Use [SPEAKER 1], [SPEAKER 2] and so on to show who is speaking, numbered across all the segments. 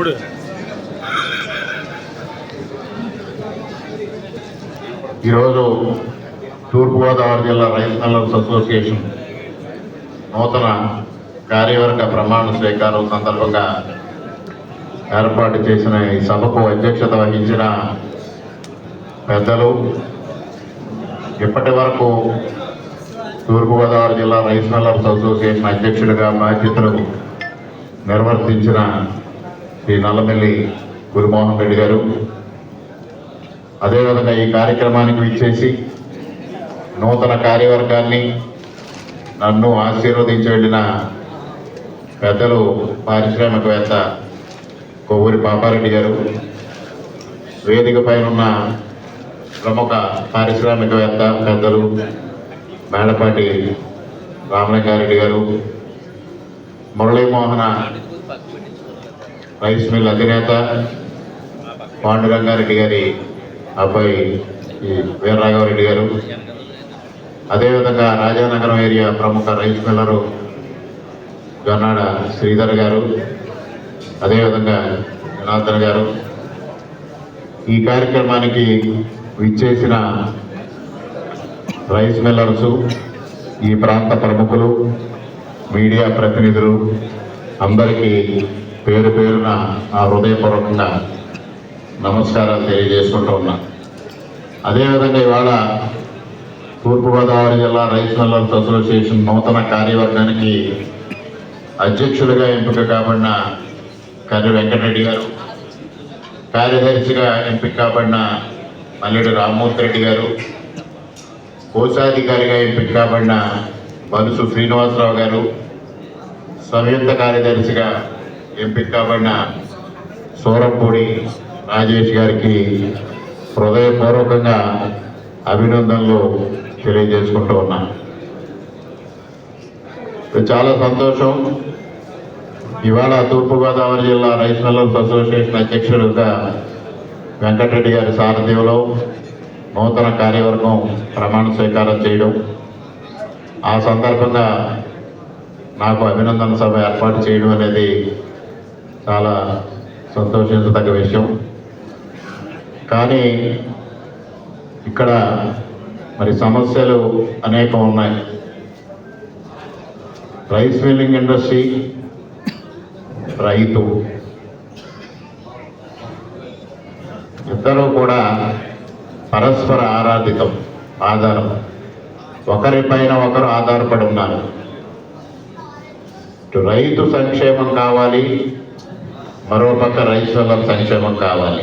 [SPEAKER 1] తమ్ముడు ఈరోజు తూర్పుగోదావరి జిల్లా రైతు సంఘర్స్ అసోసియేషన్ నూతన కార్యవర్గ ప్రమాణ స్వీకారం సందర్భంగా ఏర్పాటు చేసిన ఈ సభకు అధ్యక్షత వహించిన పెద్దలు ఇప్పటి వరకు తూర్పుగోదావరి జిల్లా రైస్ మిల్లర్స్ అసోసియేషన్ అధ్యక్షుడిగా బాధ్యతలు నిర్వర్తించిన శ్రీ నల్లమెల్లి గురుమోహన్ రెడ్డి గారు అదేవిధంగా ఈ కార్యక్రమానికి విచ్చేసి నూతన కార్యవర్గాన్ని నన్ను ఆశీర్వదించి వెళ్ళిన పెద్దలు పారిశ్రామికవేత్త కొవ్వూరి పాపారెడ్డి గారు వేదిక పైన ప్రముఖ పారిశ్రామికవేత్త పెద్దలు మేడపాటి రామలింగారెడ్డి గారు మురళీమోహన రైస్ మిల్ అధినేత పాండురంగారెడ్డి గారి అబ్బాయి వీరరాఘవరెడ్డి గారు అదేవిధంగా రాజానగరం ఏరియా ప్రముఖ రైస్ మిల్లరు గన్నాడ శ్రీధర్ గారు అదేవిధంగా జనార్దన్ గారు ఈ కార్యక్రమానికి విచ్చేసిన రైస్ మిల్లర్సు ఈ ప్రాంత ప్రముఖులు మీడియా ప్రతినిధులు అందరికీ పేరు పేరున ఆ హృదయపూర్వకంగా నమస్కారాలు తెలియజేసుకుంటూ ఉన్నా అదేవిధంగా ఇవాళ తూర్పుగోదావరి జిల్లా రైస్ మిల్లర్స్ అసోసియేషన్ నూతన కార్యవర్గానికి అధ్యక్షుడిగా ఎంపిక కాబడిన కర్రి వెంకటరెడ్డి గారు కార్యదర్శిగా ఎంపిక కాబడిన మల్లెడు రామ్మూర్తి రెడ్డి గారు కోశాధికారిగా ఎంపిక కాబడిన బలుసు శ్రీనివాసరావు గారు సంయుక్త కార్యదర్శిగా ఎంపిక కాబడిన సూరంపూడి రాజేష్ గారికి హృదయపూర్వకంగా అభినందనలు తెలియజేసుకుంటూ ఉన్నా చాలా సంతోషం ఇవాళ తూర్పుగోదావరి జిల్లా రైస్ మిల్లర్స్ అసోసియేషన్ అధ్యక్షుడుగా వెంకటరెడ్డి గారి సారథ్యంలో నూతన కార్యవర్గం ప్రమాణ స్వీకారం చేయడం ఆ సందర్భంగా నాకు అభినందన సభ ఏర్పాటు చేయడం అనేది చాలా సంతోషించదగ్గ విషయం కానీ ఇక్కడ మరి సమస్యలు అనేకం ఉన్నాయి రైస్ మిల్లింగ్ ఇండస్ట్రీ రైతు ఇద్దరూ కూడా పరస్పర ఆరాధితం ఆధారం ఒకరిపైన ఒకరు ఆధారపడి ఉన్నారు రైతు సంక్షేమం కావాలి మరోపక్క రైతుల సంక్షేమం కావాలి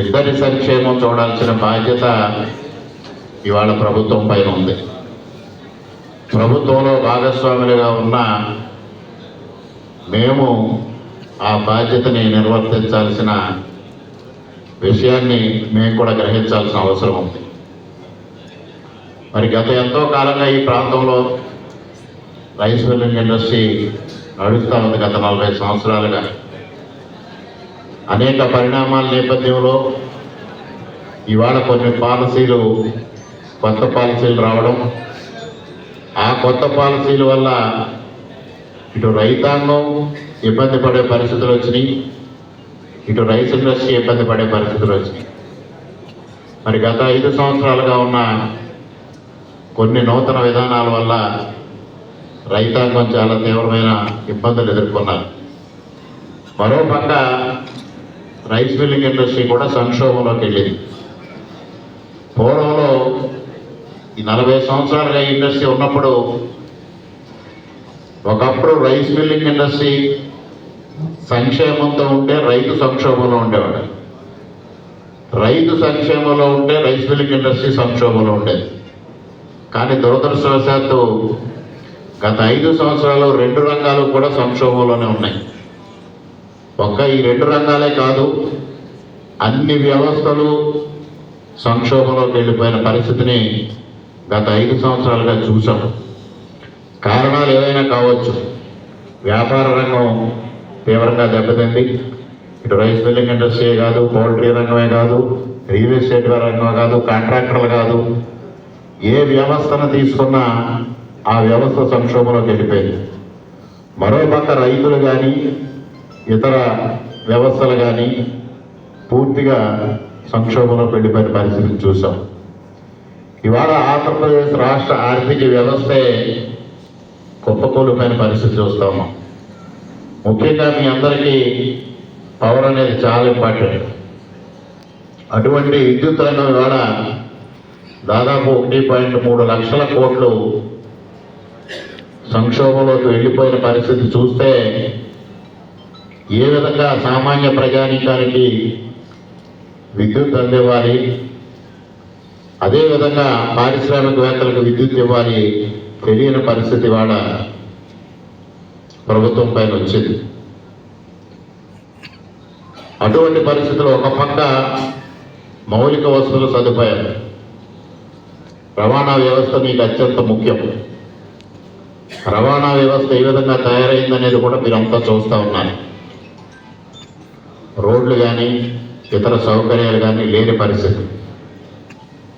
[SPEAKER 1] ఇద్దరి సంక్షేమం చూడాల్సిన బాధ్యత ఇవాళ ప్రభుత్వం పైన ఉంది ప్రభుత్వంలో భాగస్వాములుగా ఉన్న మేము ఆ బాధ్యతని నిర్వర్తించాల్సిన విషయాన్ని మేము కూడా గ్రహించాల్సిన అవసరం ఉంది మరి గత ఎంతో కాలంగా ఈ ప్రాంతంలో రైస్ మిల్లింగ్ ఇండస్ట్రీ అడుగుతా ఉంది గత నలభై సంవత్సరాలుగా అనేక పరిణామాల నేపథ్యంలో ఇవాళ కొన్ని పాలసీలు కొత్త పాలసీలు రావడం ఆ కొత్త పాలసీల వల్ల ఇటు రైతాంగం ఇబ్బంది పడే పరిస్థితులు వచ్చినాయి ఇటు రైస్ ఇండస్ట్రీ ఇబ్బంది పడే పరిస్థితులు వచ్చినాయి మరి గత ఐదు సంవత్సరాలుగా ఉన్న కొన్ని నూతన విధానాల వల్ల రైతాంగం చాలా తీవ్రమైన ఇబ్బందులు ఎదుర్కొన్నారు మరో పక్క రైస్ మిల్లింగ్ ఇండస్ట్రీ కూడా సంక్షోభంలోకి వెళ్ళింది పూర్వంలో ఈ నలభై సంవత్సరాలుగా ఇండస్ట్రీ ఉన్నప్పుడు ఒకప్పుడు రైస్ మిల్లింగ్ ఇండస్ట్రీ సంక్షేమంతో ఉంటే రైతు సంక్షోభంలో ఉండేవాడు రైతు సంక్షేమంలో ఉంటే రైస్ మిల్లింగ్ ఇండస్ట్రీ సంక్షోభంలో ఉండేది కానీ దురదృష్టవశాత్తు గత ఐదు సంవత్సరాలు రెండు రంగాలు కూడా సంక్షోభంలోనే ఉన్నాయి ఒక్క ఈ రెండు రంగాలే కాదు అన్ని వ్యవస్థలు సంక్షోభంలోకి వెళ్ళిపోయిన పరిస్థితిని గత ఐదు సంవత్సరాలుగా చూసాం కారణాలు ఏవైనా కావచ్చు వ్యాపార రంగం తీవ్రంగా దెబ్బతింది ఇటు రైస్ మిల్లింగ్ ఇండస్ట్రీ కాదు పౌల్ట్రీ రంగమే కాదు రియల్ ఎస్టేట్ రంగమే కాదు కాంట్రాక్టర్లు కాదు ఏ వ్యవస్థను తీసుకున్నా ఆ వ్యవస్థ సంక్షోభంలోకి వెళ్ళిపోయింది మరో పక్క రైతులు కానీ ఇతర వ్యవస్థలు కానీ పూర్తిగా సంక్షోభంలోకి వెళ్ళిపోయిన పరిస్థితిని చూసాం ఇవాళ ఆంధ్రప్రదేశ్ రాష్ట్ర ఆర్థిక వ్యవస్థే కుప్పకూలిపోయిన పరిస్థితి చూస్తాము ముఖ్యంగా మీ అందరికీ పవర్ అనేది చాలా ఇంపార్టెంట్ అటువంటి విద్యుత్ రంగం ఇవాళ దాదాపు ఒకటి పాయింట్ మూడు లక్షల కోట్లు సంక్షోభంలోకి వెళ్ళిపోయిన పరిస్థితి చూస్తే ఏ విధంగా సామాన్య ప్రజానీకానికి విద్యుత్ అందివ్వాలి అదేవిధంగా పారిశ్రామికవేత్తలకు విద్యుత్ ఇవ్వాలి తెలియని పరిస్థితి వాడ ప్రభుత్వం పైన వచ్చింది అటువంటి పరిస్థితులు ఒక పక్క మౌలిక వసతుల సదుపాయం రవాణా వ్యవస్థ మీకు అత్యంత ముఖ్యం రవాణా వ్యవస్థ ఏ విధంగా తయారైందనేది కూడా మీరు అంతా చూస్తూ ఉన్నారు రోడ్లు కానీ ఇతర సౌకర్యాలు కానీ లేని పరిస్థితి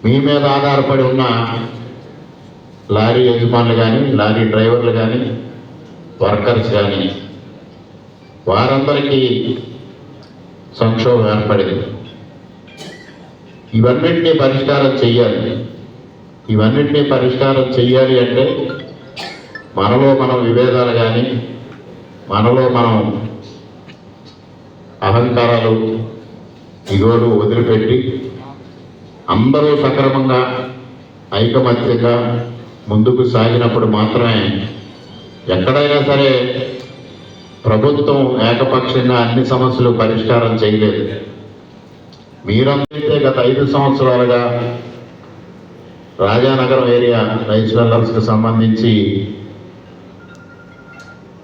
[SPEAKER 1] మీ మీద ఆధారపడి ఉన్న లారీ యజమానులు కానీ లారీ డ్రైవర్లు కానీ వర్కర్స్ కానీ వారందరికీ సంక్షోభం ఏర్పడింది ఇవన్నింటినీ పరిష్కారం చెయ్యాలి ఇవన్నింటినీ పరిష్కారం చెయ్యాలి అంటే మనలో మనం విభేదాలు కానీ మనలో మనం అహంకారాలు ఇగోలు వదిలిపెట్టి అందరూ సక్రమంగా ఐకమత్యంగా ముందుకు సాగినప్పుడు మాత్రమే ఎక్కడైనా సరే ప్రభుత్వం ఏకపక్షంగా అన్ని సమస్యలు పరిష్కారం చేయలేదు మీరందరైతే గత ఐదు సంవత్సరాలుగా రాజానగరం ఏరియా రైస్ వెల్లర్స్కి సంబంధించి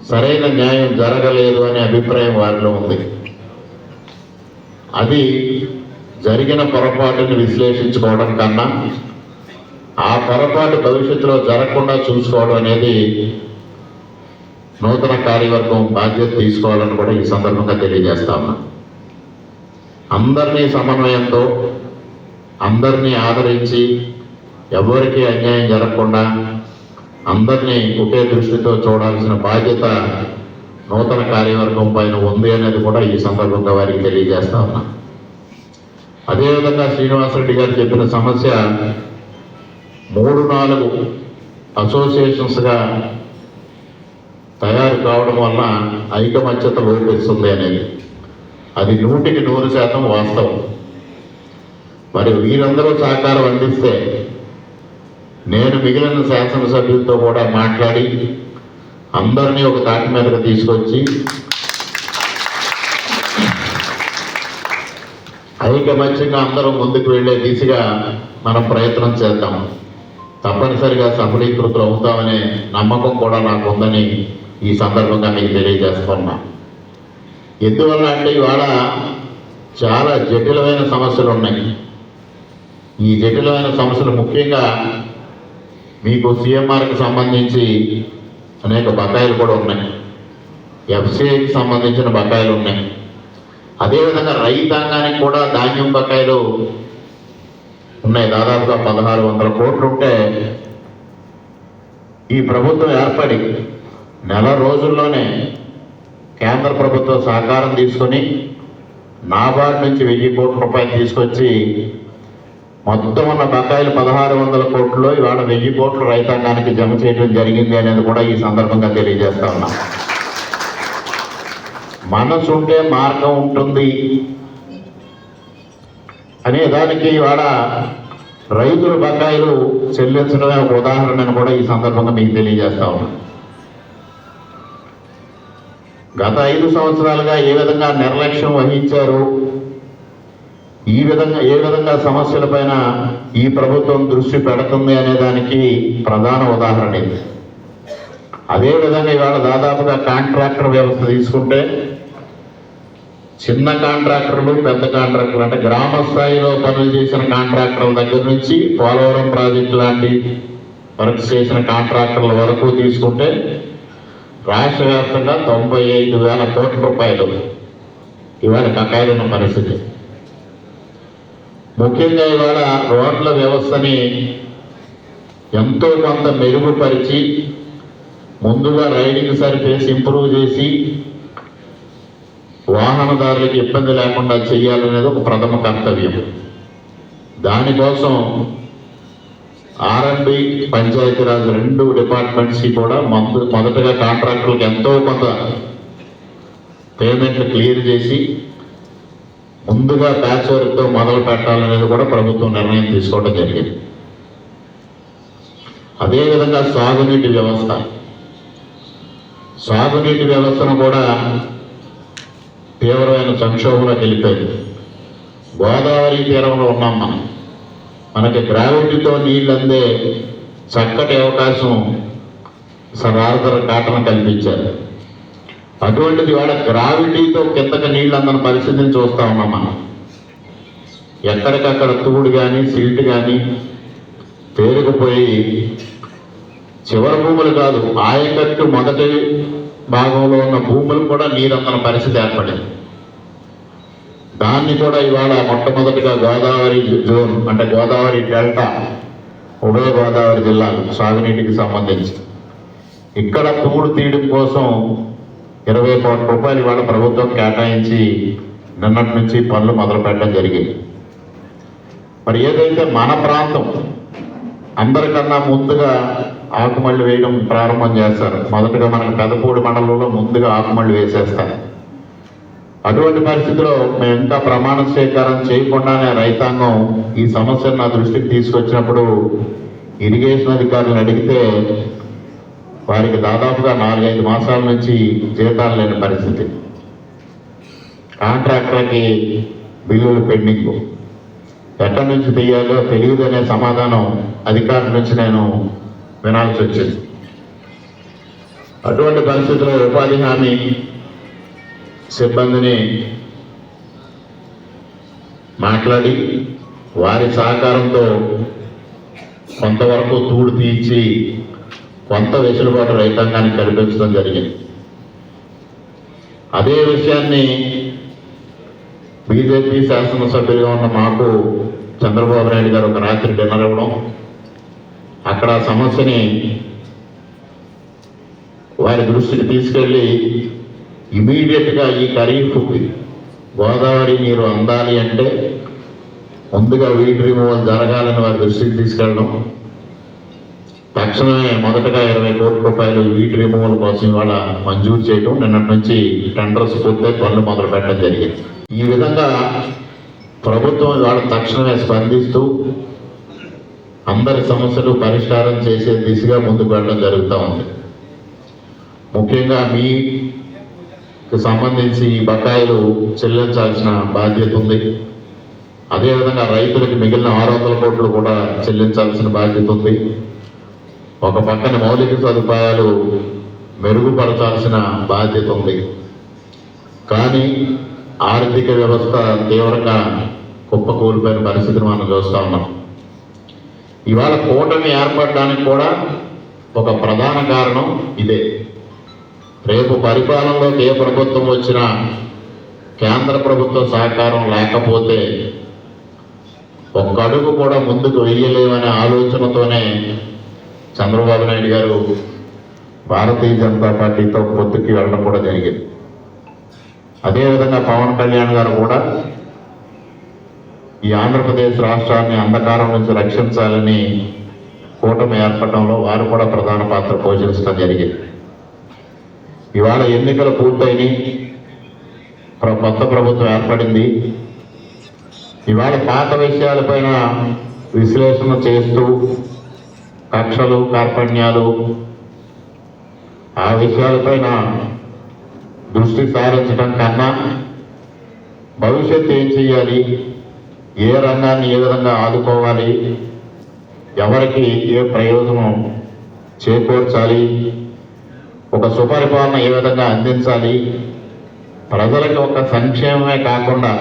[SPEAKER 1] సరైన న్యాయం జరగలేదు అనే అభిప్రాయం వారిలో ఉంది అది జరిగిన పొరపాటుని విశ్లేషించుకోవడం కన్నా ఆ పొరపాటు భవిష్యత్తులో జరగకుండా చూసుకోవడం అనేది నూతన కార్యవర్గం బాధ్యత తీసుకోవాలని కూడా ఈ సందర్భంగా తెలియజేస్తాము అందరినీ సమన్వయంతో అందరినీ ఆదరించి ఎవరికీ అన్యాయం జరగకుండా అందరినీ ఒకే దృష్టితో చూడాల్సిన బాధ్యత నూతన కార్యవర్గం పైన ఉంది అనేది కూడా ఈ సందర్భంగా వారికి తెలియజేస్తా ఉన్నా అదేవిధంగా శ్రీనివాసరెడ్డి గారు చెప్పిన సమస్య మూడు నాలుగు అసోసియేషన్స్గా తయారు కావడం వల్ల ఐకమత్యత లోపిస్తుంది అనేది అది నూటికి నూరు శాతం వాస్తవం మరి వీరందరూ సహకారం అందిస్తే నేను మిగిలిన శాసనసభ్యులతో కూడా మాట్లాడి అందరినీ ఒక తాటి మీదకు తీసుకొచ్చి ఐకమత్యంగా అందరూ ముందుకు వెళ్ళే దిశగా మనం ప్రయత్నం చేద్దాం తప్పనిసరిగా సఫలీకృతులు అవుతామనే నమ్మకం కూడా నాకు ఉందని ఈ సందర్భంగా మీకు తెలియజేస్తున్నా ఎందువల్ల అంటే ఇవాళ చాలా జటిలమైన సమస్యలు ఉన్నాయి ఈ జటిలమైన సమస్యలు ముఖ్యంగా మీకు సిఎంఆర్కి సంబంధించి అనేక బకాయిలు కూడా ఉన్నాయి ఎఫ్సిఐకి సంబంధించిన బకాయిలు ఉన్నాయి అదేవిధంగా రైతాంగానికి కూడా ధాన్యం బకాయిలు ఉన్నాయి దాదాపుగా పదహారు వందల కోట్లు ఉంటే ఈ ప్రభుత్వం ఏర్పడి నెల రోజుల్లోనే కేంద్ర ప్రభుత్వ సహకారం తీసుకొని నాబార్డు నుంచి వెయ్యి కోట్ల రూపాయలు తీసుకొచ్చి మొత్తం ఉన్న బకాయిలు పదహారు వందల కోట్లు ఇవాళ వెయ్యి కోట్లు రైతాంగానికి జమ చేయడం జరిగింది అనేది కూడా ఈ సందర్భంగా తెలియజేస్తా ఉన్నాం మనసు ఉంటే మార్గం ఉంటుంది అనే దానికి ఇవాళ రైతుల బకాయిలు చెల్లించడమే ఒక ఉదాహరణను కూడా ఈ సందర్భంగా మీకు తెలియజేస్తా ఉన్నా గత ఐదు సంవత్సరాలుగా ఏ విధంగా నిర్లక్ష్యం వహించారు ఈ విధంగా ఏ విధంగా సమస్యలపైన ఈ ప్రభుత్వం దృష్టి పెడుతుంది అనే దానికి ప్రధాన ఉదాహరణ ఇది అదేవిధంగా ఇవాళ దాదాపుగా కాంట్రాక్టర్ వ్యవస్థ తీసుకుంటే చిన్న కాంట్రాక్టర్లు పెద్ద కాంట్రాక్టర్లు అంటే గ్రామ స్థాయిలో పనులు చేసిన కాంట్రాక్టర్ల దగ్గర నుంచి పోలవరం ప్రాజెక్టు లాంటి వర్క్ చేసిన కాంట్రాక్టర్ల వరకు తీసుకుంటే రాష్ట్ర వ్యాప్తంగా తొంభై ఐదు వేల కోట్ల రూపాయలు ఇవాళ కకాయలున్న పరిస్థితి ముఖ్యంగా ఇవాళ రోడ్ల వ్యవస్థని ఎంతో కొంత మెరుగుపరిచి ముందుగా రైడింగ్ సర్ఫేస్ ఇంప్రూవ్ చేసి వాహనదారులకు ఇబ్బంది లేకుండా చేయాలనేది ఒక ప్రథమ కర్తవ్యం దానికోసం ఆర్ఎండి పంచాయతీరాజ్ రెండు డిపార్ట్మెంట్స్కి కూడా మొదటగా కాంట్రాక్టులకు ఎంతో కొంత పేమెంట్లు క్లియర్ చేసి ముందుగా ప్యాచ్ వర్క్తో మొదలు పెట్టాలనేది కూడా ప్రభుత్వం నిర్ణయం తీసుకోవడం జరిగింది అదేవిధంగా సాగునీటి వ్యవస్థ సాగునీటి వ్యవస్థను కూడా తీవ్రమైన సంక్షోభంలో వెళ్ళిపోయింది గోదావరి తీరంలో ఉన్నాం మనం మనకి గ్రావిటీతో నీళ్ళు అందే చక్కటి అవకాశం సరార్థర కాటన కల్పించారు అటువంటిది వాడ గ్రావిటీతో కిందకి నీళ్ళు అందరి పరిస్థితిని చూస్తా ఉన్నాం మనం ఎక్కడికక్కడ తూడు కానీ సీట్ కానీ పేరుకుపోయి చివరి భూములు కాదు ఆయకట్టు మొదటి భాగంలో ఉన్న భూములు కూడా నీరందన పరిస్థితి ఏర్పడింది దాన్ని కూడా ఇవాళ మొట్టమొదటిగా గోదావరి జోన్ అంటే గోదావరి డెల్టా ఉభయ గోదావరి జిల్లాకు సాగునీటికి సంబంధించి ఇక్కడ తూడు తీయడం కోసం ఇరవై కోట్ల రూపాయలు ఇవాళ ప్రభుత్వం కేటాయించి నిన్నటి నుంచి పనులు మొదలు పెట్టడం జరిగింది మరి ఏదైతే మన ప్రాంతం అందరికన్నా ముందుగా ఆకుమళ్ళు వేయడం ప్రారంభం చేస్తారు మొదటగా మనకు పెదపూడి మండలంలో ముందుగా ఆకుమళ్ళు వేసేస్తారు అటువంటి పరిస్థితిలో మేము ఇంకా ప్రమాణ స్వీకారం చేయకుండానే రైతాంగం ఈ సమస్యను నా దృష్టికి తీసుకొచ్చినప్పుడు ఇరిగేషన్ అధికారులను అడిగితే వారికి దాదాపుగా నాలుగైదు మాసాల నుంచి జీతాలు లేని పరిస్థితి కాంట్రాక్టర్కి బిల్లులు పెండింగ్ ఎక్కడి నుంచి తీయాలో తెలియదు అనే సమాధానం అధికారుల నుంచి నేను వినాల్సి వచ్చింది అటువంటి పరిస్థితుల్లో ఉపాధి హామీ సిబ్బందిని మాట్లాడి వారి సహకారంతో కొంతవరకు తూడు తీర్చి కొంత వెసులుబాటు రైతాంగానికి కల్పించడం జరిగింది అదే విషయాన్ని బీజేపీ శాసనసభ్యులుగా ఉన్న మాకు చంద్రబాబు నాయుడు గారు ఒక రాత్రి డిన్నర్ ఇవ్వడం అక్కడ సమస్యని వారి దృష్టికి తీసుకెళ్ళి ఇమీడియట్గా ఈ ఖరీఫ్ గోదావరి నీరు అందాలి అంటే ముందుగా వీట్ రిమూవల్ జరగాలని వారి దృష్టికి తీసుకెళ్ళడం తక్షణమే మొదటగా ఇరవై కోట్ల రూపాయలు వీట్ రిమూవల్ కోసం ఇవాళ మంజూరు చేయడం నిన్నటి నుంచి టెండర్స్ పూర్తయి పనులు మొదలు పెట్టడం జరిగింది ఈ విధంగా ప్రభుత్వం ఇవాళ తక్షణమే స్పందిస్తూ అందరి సమస్యలు పరిష్కారం చేసే దిశగా ముందుకు వెళ్ళడం జరుగుతూ ఉంది ముఖ్యంగా మీకు సంబంధించి బకాయిలు చెల్లించాల్సిన బాధ్యత ఉంది అదేవిధంగా రైతులకు మిగిలిన ఆరు వందల కోట్లు కూడా చెల్లించాల్సిన బాధ్యత ఉంది ఒక పక్కన మౌలిక సదుపాయాలు మెరుగుపరచాల్సిన బాధ్యత ఉంది కానీ ఆర్థిక వ్యవస్థ తీవ్రంగా కుప్పకూలిపోయిన పరిస్థితిని మనం చూస్తూ ఉన్నాం ఇవాళ కూటమి ఏర్పడడానికి కూడా ఒక ప్రధాన కారణం ఇదే రేపు పరిపాలనలోకి ఏ ప్రభుత్వం వచ్చినా కేంద్ర ప్రభుత్వ సహకారం లేకపోతే ఒక్క అడుగు కూడా ముందుకు వెయ్యలేమనే ఆలోచనతోనే చంద్రబాబు నాయుడు గారు భారతీయ జనతా పార్టీతో పొత్తుకి వెళ్ళడం కూడా జరిగింది అదేవిధంగా పవన్ కళ్యాణ్ గారు కూడా ఈ ఆంధ్రప్రదేశ్ రాష్ట్రాన్ని అంధకారం నుంచి రక్షించాలని కూటమి ఏర్పడంలో వారు కూడా ప్రధాన పాత్ర పోషించడం జరిగింది ఇవాళ ఎన్నికలు పూర్తయినాయి కొత్త ప్రభుత్వం ఏర్పడింది ఇవాళ పాత విషయాలపైన విశ్లేషణ చేస్తూ కక్షలు కార్పణ్యాలు ఆ విషయాలపైన దృష్టి సారించడం కన్నా భవిష్యత్తు ఏం చేయాలి ఏ రంగాన్ని ఏ విధంగా ఆదుకోవాలి ఎవరికి ఏ ప్రయోజనం చేకూర్చాలి ఒక సుపరిపాలన ఏ విధంగా అందించాలి ప్రజలకు ఒక సంక్షేమమే కాకుండా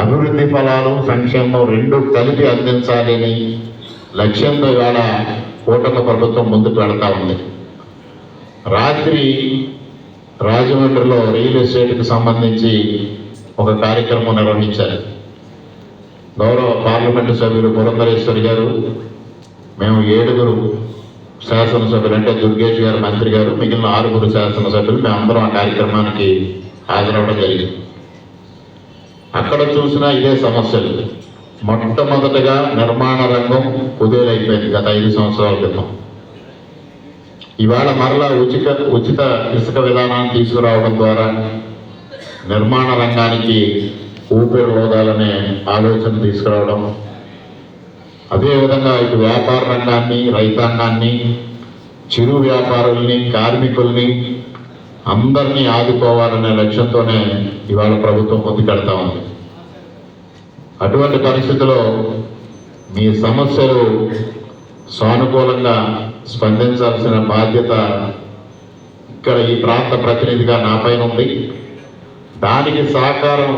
[SPEAKER 1] అభివృద్ధి ఫలాలు సంక్షేమం రెండు కలిపి అందించాలని లక్ష్యంతో ఇవాళ కూటమి ప్రభుత్వం ముందుకు పెడతా ఉంది రాత్రి రాజమండ్రిలో రియల్ ఎస్టేట్కి సంబంధించి ఒక కార్యక్రమం నిర్వహించారు గౌరవ పార్లమెంటు సభ్యులు పురంధరేశ్వరి గారు మేము ఏడుగురు శాసనసభ్యులు అంటే దుర్గేష్ గారు మంత్రి గారు మిగిలిన ఆరుగురు శాసనసభ్యులు మేమందరం ఆ కార్యక్రమానికి హాజరవడం జరిగింది అక్కడ చూసినా ఇదే సమస్యలు మొట్టమొదటగా నిర్మాణ రంగం కుదేలైపోయింది గత ఐదు సంవత్సరాల క్రితం ఇవాళ మరలా ఉచిత ఉచిత ఇసుక విధానాన్ని తీసుకురావడం ద్వారా నిర్మాణ రంగానికి ఊపిరి లోదాలనే ఆలోచన తీసుకురావడం అదేవిధంగా ఇటు వ్యాపార రంగాన్ని రైతాంగాన్ని చిరు వ్యాపారుల్ని కార్మికుల్ని అందరినీ ఆదుకోవాలనే లక్ష్యంతోనే ఇవాళ ప్రభుత్వం ముందుకెడతా ఉంది అటువంటి పరిస్థితిలో మీ సమస్యలు సానుకూలంగా స్పందించాల్సిన బాధ్యత ఇక్కడ ఈ ప్రాంత ప్రతినిధిగా నాపైన ఉంది దానికి సహకారం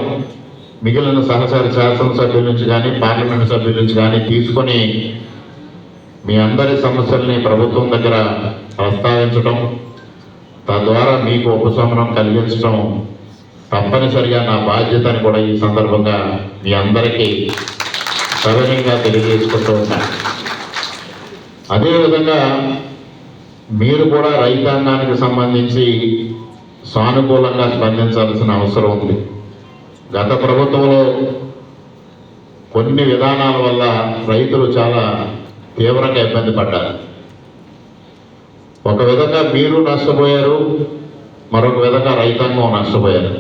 [SPEAKER 1] మిగిలిన సహచార శాసనసభ్యుల నుంచి కానీ పార్లమెంట్ సభ్యుల నుంచి కానీ తీసుకొని మీ అందరి సమస్యల్ని ప్రభుత్వం దగ్గర ప్రస్తావించడం తద్వారా మీకు ఉపశమనం కలిగించడం తప్పనిసరిగా నా బాధ్యతని కూడా ఈ సందర్భంగా మీ అందరికీ సరళంగా తెలియజేసుకుంటూ ఉన్నాను అదేవిధంగా మీరు కూడా రైతాంగానికి సంబంధించి సానుకూలంగా స్పందించాల్సిన అవసరం ఉంది గత ప్రభుత్వంలో కొన్ని విధానాల వల్ల రైతులు చాలా తీవ్రంగా ఇబ్బంది పడ్డారు ఒక విధంగా మీరు నష్టపోయారు మరొక విధంగా రైతాంగం నష్టపోయారు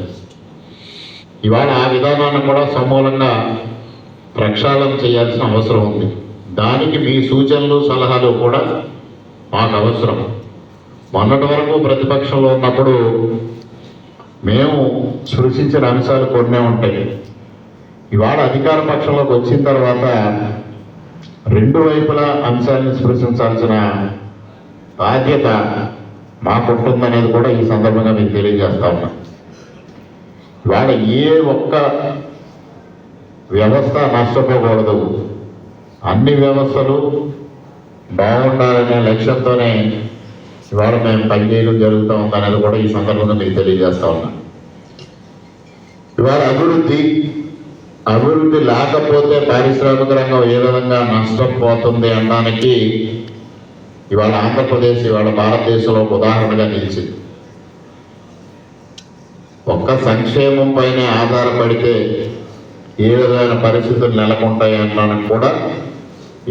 [SPEAKER 1] ఇవాళ ఆ విధానాన్ని కూడా సమూలంగా ప్రక్షాళన చేయాల్సిన అవసరం ఉంది దానికి మీ సూచనలు సలహాలు కూడా మాకు అవసరం మొన్నటి వరకు ప్రతిపక్షంలో ఉన్నప్పుడు మేము సృష్టించిన అంశాలు కొన్నే ఉంటాయి ఇవాళ అధికార పక్షంలోకి వచ్చిన తర్వాత రెండు వైపుల అంశాలను స్పృశించాల్సిన బాధ్యత మాకుంటుందనేది కూడా ఈ సందర్భంగా మీకు తెలియజేస్తా ఉన్నా వాడ ఏ ఒక్క వ్యవస్థ నష్టపోకూడదు అన్ని వ్యవస్థలు బాగుండాలనే లక్ష్యంతోనే ఇవాళ మేము పనిచేయడం జరుగుతూ ఉందనేది కూడా ఈ సందర్భంగా మీకు తెలియజేస్తా ఉన్నా ఇవాళ అభివృద్ధి అభివృద్ధి లేకపోతే పారిశ్రామిక రంగం ఏ విధంగా నష్టపోతుంది అనడానికి ఇవాళ ఆంధ్రప్రదేశ్ ఇవాళ భారతదేశంలో ఒక ఉదాహరణగా నిలిచింది ఒక్క సంక్షేమం పైన ఆధారపడితే ఏ విధమైన పరిస్థితులు నెలకొంటాయి అనడానికి కూడా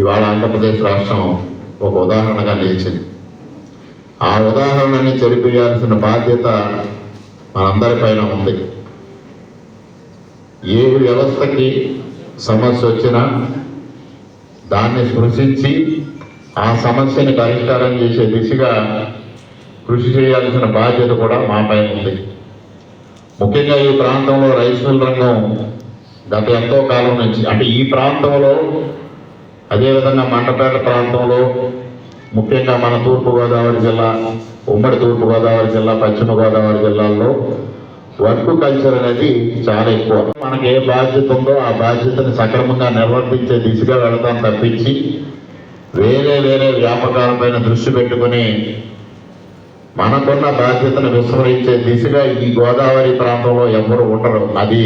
[SPEAKER 1] ఇవాళ ఆంధ్రప్రదేశ్ రాష్ట్రం ఒక ఉదాహరణగా నిలిచింది ఆ ఉదాహరణని చెరిపియాల్సిన బాధ్యత మనందరిపైన ఉంది ఏ వ్యవస్థకి సమస్య వచ్చినా దాన్ని స్పృశించి ఆ సమస్యని పరిష్కారం చేసే దిశగా కృషి చేయాల్సిన బాధ్యత కూడా మా పైన ఉంది ముఖ్యంగా ఈ ప్రాంతంలో రైస్ మిల్ రంగం గత ఎంతో కాలం నుంచి అంటే ఈ ప్రాంతంలో అదేవిధంగా మండపేట ప్రాంతంలో ముఖ్యంగా మన తూర్పుగోదావరి జిల్లా ఉమ్మడి తూర్పుగోదావరి జిల్లా పశ్చిమ గోదావరి జిల్లాల్లో వర్క్ కల్చర్ అనేది చాలా ఎక్కువ మనకి ఏ బాధ్యత ఉందో ఆ బాధ్యతను సక్రమంగా నిర్వర్తించే దిశగా వెళతాం తప్పించి వేరే వేరే వ్యాపకాలపైన దృష్టి పెట్టుకుని మనకున్న బాధ్యతను విస్మరించే దిశగా ఈ గోదావరి ప్రాంతంలో ఎవరు ఉండరు అది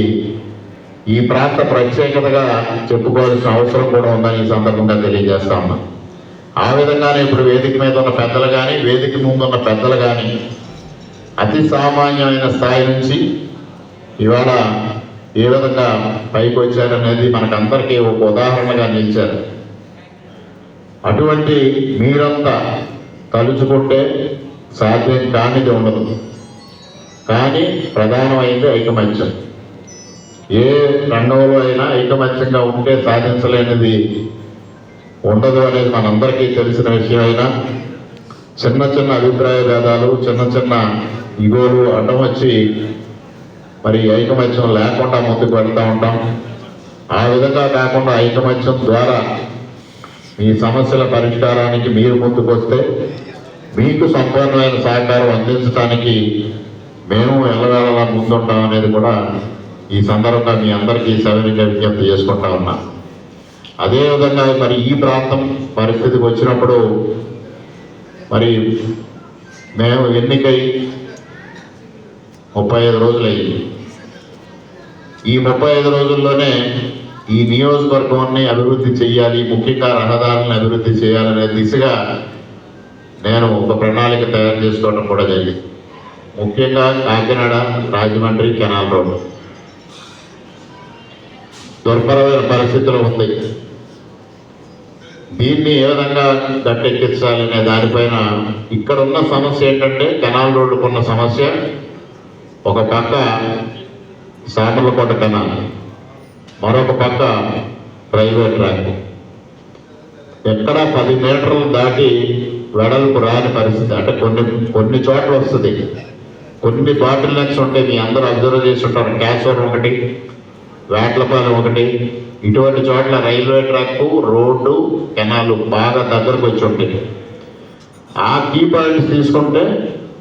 [SPEAKER 1] ఈ ప్రాంత ప్రత్యేకతగా చెప్పుకోవాల్సిన అవసరం కూడా ఉందని ఈ సందర్భంగా తెలియజేస్తా ఉన్నా ఆ విధంగానే ఇప్పుడు వేదిక మీద ఉన్న పెద్దలు కానీ వేదిక ముందు ఉన్న పెద్దలు కానీ అతి సామాన్యమైన స్థాయి నుంచి ఇవాళ ఏ విధంగా పైకి వచ్చారనేది మనకందరికీ ఒక ఉదాహరణగా నిలిచారు అటువంటి మీరంతా తలుచుకుంటే సాధ్యం కానిది ఉండదు కానీ ప్రధానమైంది ఐకమత్యం ఏ రెండవలో అయినా ఐకమత్యంగా ఉంటే సాధించలేనిది ఉండదు అనేది మనందరికీ తెలిసిన విషయమైనా చిన్న చిన్న అభిప్రాయ భేదాలు చిన్న చిన్న ఇగోలు అడ్డం వచ్చి మరి ఐకమత్యం లేకుండా ముందుకు వెళ్తూ ఉంటాం ఆ విధంగా కాకుండా ఐకమత్యం ద్వారా మీ సమస్యల పరిష్కారానికి మీరు ముందుకొస్తే మీకు సంపూర్ణమైన సహకారం అందించడానికి మేము ఎల్లవేళలా ముందుంటాం అనేది కూడా ఈ సందర్భంగా మీ అందరికీ సవినీగా విజ్ఞప్తి చేసుకుంటా ఉన్నా అదేవిధంగా మరి ఈ ప్రాంతం పరిస్థితికి వచ్చినప్పుడు మరి మేము ఎన్నికై ముప్పై ఐదు రోజులయ్యి ఈ ముప్పై ఐదు రోజుల్లోనే ఈ నియోజకవర్గాన్ని అభివృద్ధి చేయాలి ముఖ్యంగా రహదారులను అభివృద్ధి చేయాలనే దిశగా నేను ఒక ప్రణాళిక తయారు చేసుకోవడం కూడా జరిగింది ముఖ్యంగా కాకినాడ రాజమండ్రి కెనాల్ రోడ్ దుర్భరమైన పరిస్థితులు ఉంది దీన్ని ఏ విధంగా గట్టెక్కించాలనే దానిపైన ఇక్కడ ఉన్న సమస్య ఏంటంటే కెనాల్ రోడ్డుకున్న సమస్య ఒక పక్క సామర్లకోట కెనాల్ మరొక పక్క రైల్వే ట్రాక్ ఎక్కడ పది మీటర్లు దాటి వెడల్పు రాని పరిస్థితి అంటే కొన్ని కొన్ని చోట్ల వస్తుంది కొన్ని బాటిల్ నెక్స్ ఉంటే మీ అందరూ అబ్జర్వ్ చేసి ఉంటారు క్యాసోర్ ఒకటి వేట్లపాలెం ఒకటి ఇటువంటి చోట్ల రైల్వే ట్రాక్ రోడ్డు కెనాలు బాగా దగ్గరకు వచ్చి ఉంటుంది ఆ కీ పాయింట్స్ తీసుకుంటే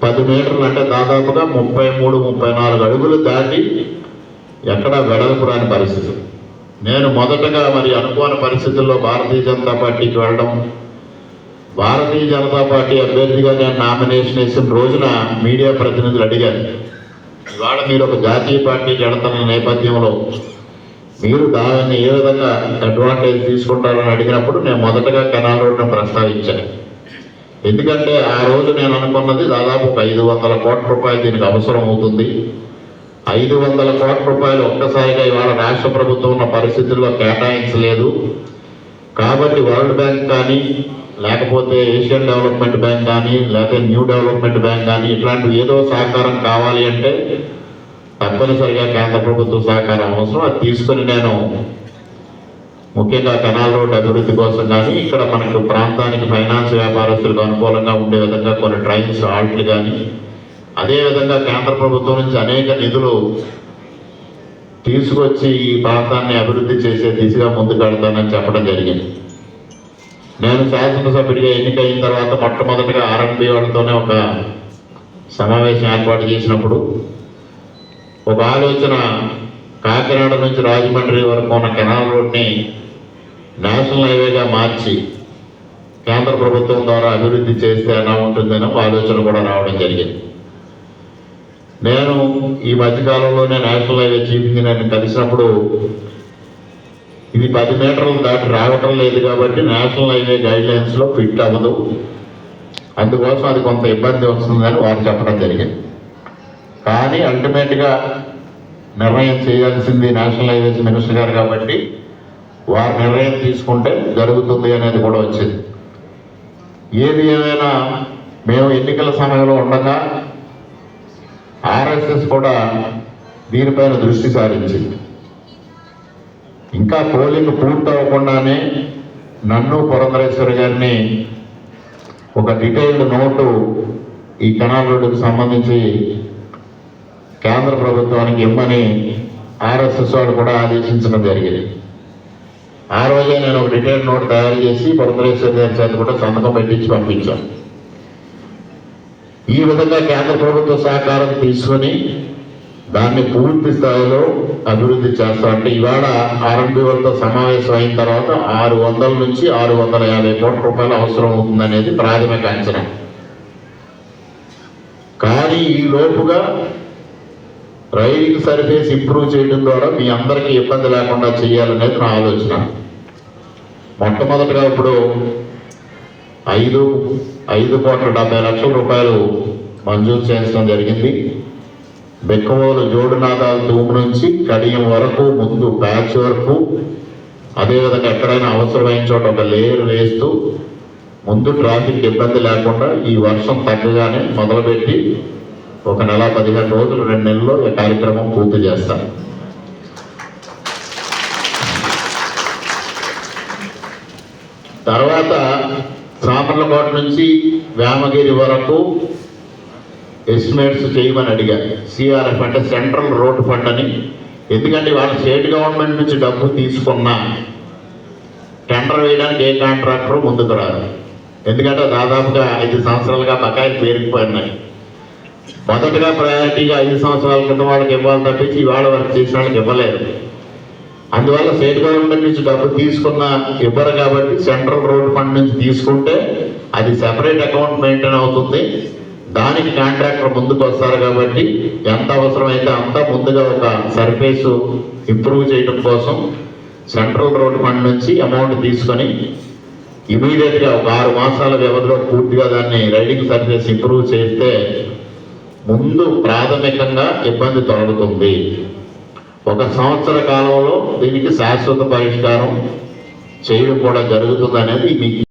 [SPEAKER 1] పది మీటర్లు అంటే దాదాపుగా ముప్పై మూడు ముప్పై నాలుగు అడుగులు దాటి ఎక్కడా వెడల్పురాని పరిస్థితి నేను మొదటగా మరి అనుకోని పరిస్థితుల్లో భారతీయ జనతా పార్టీకి వెళ్ళడం భారతీయ జనతా పార్టీ అభ్యర్థిగా నేను నామినేషన్ వేసిన రోజున మీడియా ప్రతినిధులు అడిగారు ఇవాళ మీరు ఒక జాతీయ పార్టీ జడతన్న నేపథ్యంలో మీరు దానిని ఏ విధంగా అడ్వాంటేజ్ తీసుకుంటారని అడిగినప్పుడు నేను మొదటగా కెనాల్ రోడ్ను ప్రస్తావించాను ఎందుకంటే ఆ రోజు నేను అనుకున్నది దాదాపు ఒక ఐదు వందల కోట్ల రూపాయలు దీనికి అవసరం అవుతుంది ఐదు వందల కోట్ల రూపాయలు ఒక్కసారిగా ఇవాళ రాష్ట్ర ప్రభుత్వం ఉన్న పరిస్థితుల్లో కేటాయించలేదు కాబట్టి వరల్డ్ బ్యాంక్ కానీ లేకపోతే ఏషియన్ డెవలప్మెంట్ బ్యాంక్ కానీ లేకపోతే న్యూ డెవలప్మెంట్ బ్యాంక్ కానీ ఇట్లాంటివి ఏదో సహకారం కావాలి అంటే తప్పనిసరిగా కేంద్ర ప్రభుత్వ సహకారం అవసరం అది తీసుకుని నేను ముఖ్యంగా కెనాల్ రోడ్ అభివృద్ధి కోసం కానీ ఇక్కడ మనకు ప్రాంతానికి ఫైనాన్స్ వ్యాపారస్తులకు అనుకూలంగా ఉండే విధంగా కొన్ని ట్రైన్స్ ఆల్ట్లు కానీ అదేవిధంగా కేంద్ర ప్రభుత్వం నుంచి అనేక నిధులు తీసుకొచ్చి ఈ ప్రాంతాన్ని అభివృద్ధి చేసే దిశగా ముందుకెడతానని చెప్పడం జరిగింది నేను శాసనసభ్యుడిగా ఎన్నికైన తర్వాత మొట్టమొదటిగా ఆర్ఎండ్బి వాళ్ళతోనే ఒక సమావేశం ఏర్పాటు చేసినప్పుడు ఒక ఆలోచన కాకినాడ నుంచి రాజమండ్రి వరకు ఉన్న కెనాల్ రోడ్ని నేషనల్ హైవేగా మార్చి కేంద్ర ప్రభుత్వం ద్వారా అభివృద్ధి చేస్తే ఎలా ఉంటుందనో ఆలోచన కూడా రావడం జరిగింది నేను ఈ మధ్యకాలంలోనే నేషనల్ హైవే చీఫ్ ఇంజనీర్ని కలిసినప్పుడు ఇది పది మీటర్లు దాటి రావటం లేదు కాబట్టి నేషనల్ హైవే గైడ్ ఫిట్ అవ్వదు అందుకోసం అది కొంత ఇబ్బంది వస్తుందని వారు చెప్పడం జరిగింది కానీ అల్టిమేట్గా నిర్ణయం చేయాల్సింది నేషనల్ హైవేస్ మినిస్టర్ గారు కాబట్టి వారు నిర్ణయం తీసుకుంటే జరుగుతుంది అనేది కూడా వచ్చింది ఏది ఏమైనా మేము ఎన్నికల సమయంలో ఉండగా ఆర్ఎస్ఎస్ కూడా దీనిపైన దృష్టి సారించింది ఇంకా పోలింగ్ పూర్తవ్వకుండానే నన్ను పురంధరేశ్వరి గారిని ఒక డీటెయిల్డ్ నోటు ఈ కెనాల్ రోడ్డుకు సంబంధించి కేంద్ర ప్రభుత్వానికి ఇవ్వమని ఆర్ఎస్ఎస్ వాళ్ళు కూడా ఆదేశించడం జరిగింది ఆ రోజే నేను ఒక డీటెయిల్డ్ నోట్ తయారు చేసి పురంధరేశ్వరి గారి చేత కూడా సంతకం పెట్టించి పంపించాను ఈ విధంగా కేంద్ర ప్రభుత్వ సహకారం తీసుకొని దాన్ని పూర్తి స్థాయిలో అభివృద్ధి చేస్తా అంటే ఇవాళ ఆర్ఎండ్బీఓతో సమావేశం అయిన తర్వాత ఆరు వందల నుంచి ఆరు వందల యాభై కోట్ల రూపాయలు అవసరం అవుతుందనేది ప్రాథమిక అంచనా కానీ ఈ లోపుగా రైలింగ్ సర్ఫేస్ ఇంప్రూవ్ చేయడం ద్వారా మీ అందరికీ ఇబ్బంది లేకుండా చేయాలనేది నా ఆలోచన మొట్టమొదటిగా ఇప్పుడు ఐదు ఐదు కోట్ల డెబ్బై లక్షల రూపాయలు మంజూరు చేయించడం జరిగింది బెక్కవోలు జోడునాథాల తూము నుంచి కడియం వరకు ముందు ప్యాచ్ వరకు అదేవిధంగా ఎక్కడైనా అవసరమైన చోట ఒక లేయర్ వేస్తూ ముందు ట్రాఫిక్ ఇబ్బంది లేకుండా ఈ వర్షం తగ్గగానే మొదలుపెట్టి ఒక నెల పదిహేను రోజులు రెండు నెలల్లో ఈ కార్యక్రమం పూర్తి చేస్తాం తర్వాత సామర్లకోట నుంచి వేమగిరి వరకు ఎస్టిమేట్స్ చేయమని అడిగారు సిఆర్ఎఫ్ అంటే సెంట్రల్ రోడ్ ఫండ్ అని ఎందుకంటే వాళ్ళు స్టేట్ గవర్నమెంట్ నుంచి డబ్బు తీసుకున్నా టెండర్ వేయడానికి ఏ కాంట్రాక్టర్ ముందుకు రాదు ఎందుకంటే దాదాపుగా ఐదు సంవత్సరాలుగా బకాయిలు పేరుకుపోయినాయి మొదటగా ప్రయారిటీగా ఐదు సంవత్సరాల క్రితం వాళ్ళకి ఇవ్వాలి తప్పించి ఇవాళ వరకు చేసిన వాళ్ళకి ఇవ్వలేదు అందువల్ల స్టేట్ గవర్నమెంట్ నుంచి డబ్బు తీసుకున్న ఇవ్వరు కాబట్టి సెంట్రల్ రోడ్ ఫండ్ నుంచి తీసుకుంటే అది సెపరేట్ అకౌంట్ మెయింటైన్ అవుతుంది దానికి కాంట్రాక్టర్ ముందుకు వస్తారు కాబట్టి ఎంత అవసరమైతే అంతా ముందుగా ఒక సర్ఫేస్ ఇంప్రూవ్ చేయడం కోసం సెంట్రల్ రోడ్ ఫండ్ నుంచి అమౌంట్ తీసుకొని ఇమీడియట్గా ఒక ఆరు మాసాల వ్యవధిలో పూర్తిగా దాన్ని రైడింగ్ సర్ఫేస్ ఇంప్రూవ్ చేస్తే ముందు ప్రాథమికంగా ఇబ్బంది తొలగుతుంది ఒక సంవత్సర కాలంలో దీనికి శాశ్వత పరిష్కారం చేయడం కూడా అనేది మీకు